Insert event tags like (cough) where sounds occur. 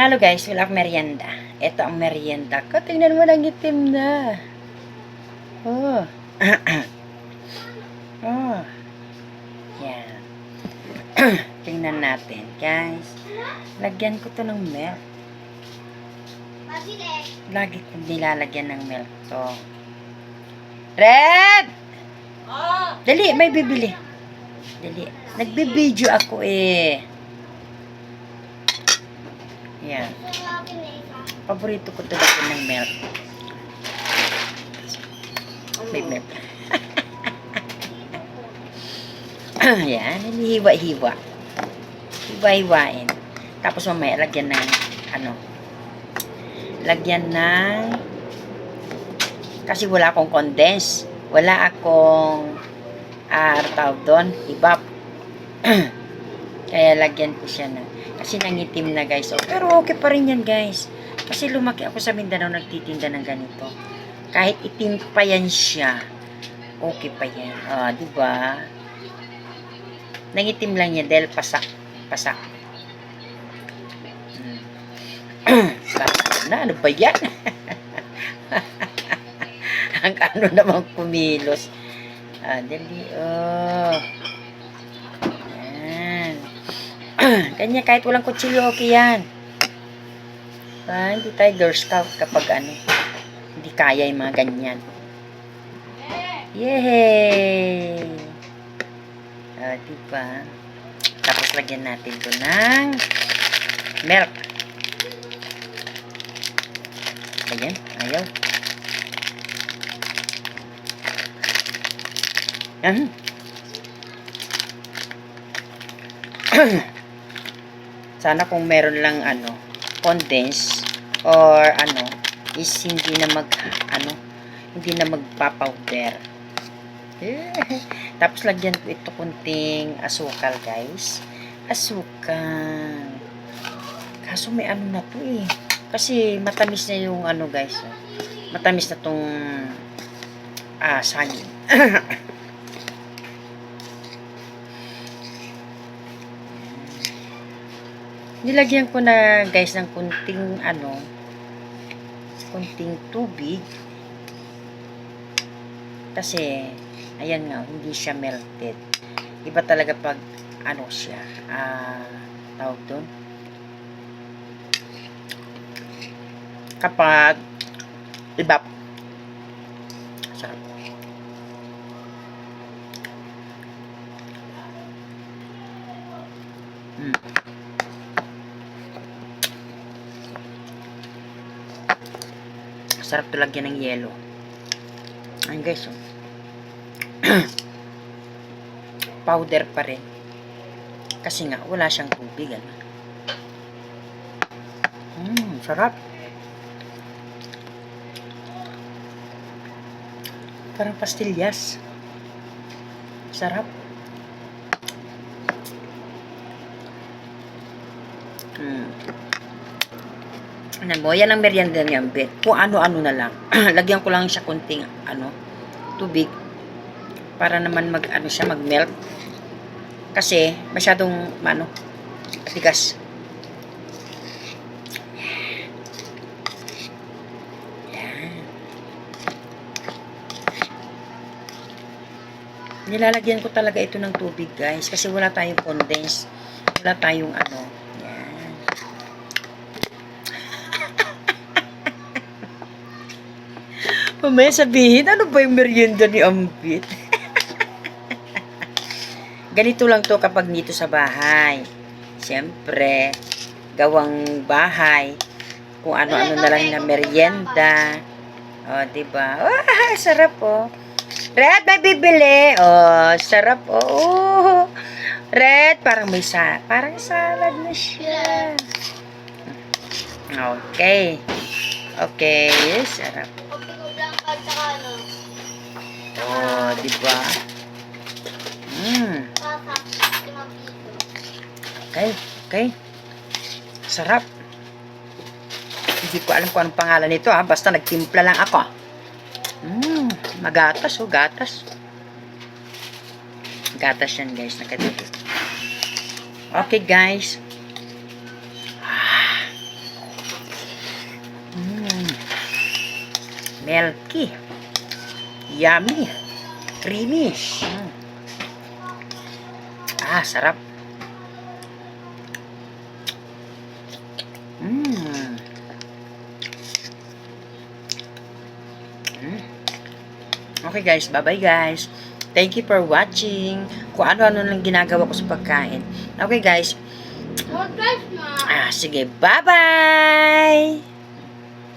Hello guys, wala akong merienda. Ito ang merienda ko. Tingnan mo lang itim na. Oh. (clears throat) oh. Yan. (clears throat) Tingnan natin, guys. Lagyan ko to ng milk. Lagi kong nilalagyan ng milk to. Red! Dali, may bibili. Dali. Nagbibideo ako eh. Yan. Paborito ko talaga ng milk. May milk. (laughs) Yan, hinihiwa-hiwa. Hiwa-hiwain. Tapos mamaya, lagyan ng, ano, lagyan ng, kasi wala akong condense. Wala akong, ah, tawag doon, ibap. (clears throat) Kaya lagyan ko siya ng, kasi nangitim na guys. Oh, pero okay pa rin yan guys. Kasi lumaki ako sa Mindanao nagtitinda ng ganito. Kahit itim pa yan siya. Okay pa yan. Ah, di ba? Nangitim lang yan dahil pasak. Pasak. Hmm. Pasak (clears throat) na. Ano ba yan? (laughs) Ang ano naman kumilos. Ah, dali. Oh. Yan. (clears throat) Kanya kahit walang kutsilyo, okay yan. Ah, hindi tayo Girl Scout kapag ano, hindi kaya yung mga ganyan. Yay! Ah, diba? Tapos lagyan natin to ng milk. Ayan, ayaw. Ayan. (clears throat) Sana kung meron lang ano, condense or ano, is hindi na mag, ano, hindi na magpa-powder. (laughs) Tapos lagyan ko ito kunting asukal, guys. Asukal. Kaso may ano na to eh. Kasi matamis na yung ano, guys. Matamis na tong ah, saging. (laughs) Nilagyan ko na guys ng kunting ano, kunting tubig. Kasi, ayan nga, hindi siya melted. Iba talaga pag, ano siya, ah, tawag doon. Kapag, iba, sarap. Mm. Sarap to ng yelo. Ayun guys, oh. (clears throat) Powder pa rin. Kasi nga, wala siyang tubig, ano. Mmm, sarap. Parang pastillas. Sarap. Mm. Ano mo, yan ang merienda niya, bet. Kung ano-ano na lang. (clears throat) Lagyan ko lang siya kunting, ano, tubig. Para naman mag, ano siya, mag-melt. Kasi, masyadong, ano, tigas. Yan. Nilalagyan ko talaga ito ng tubig, guys. Kasi wala tayong condense. Wala tayong, ano, yan. Mamaya sabihin, ano ba yung merienda ni Ambit? (laughs) Ganito lang to kapag dito sa bahay. Siyempre, gawang bahay. Kung ano-ano na lang na merienda. O, diba? Ah, sarap oh. Red, may bibili. Oh, sarap oh. oh. Red, parang may sa parang salad na siya. Okay. Okay, sarap oh, di ba? Mm. Okay, okay. Sarap. Hindi ko alam kung anong pangalan nito ha. Basta nagtimpla lang ako. Mm, magatas oh, gatas. Gatas yan guys, nakadito. Okay guys. Ah. Mm. Melky. Yummy. Creamy. Mm. Ah, sarap. Mmm. Mm. Okay guys, bye-bye guys. Thank you for watching. Kung ano-ano lang ginagawa ko sa pagkain. Okay guys. Ah, sige, bye-bye!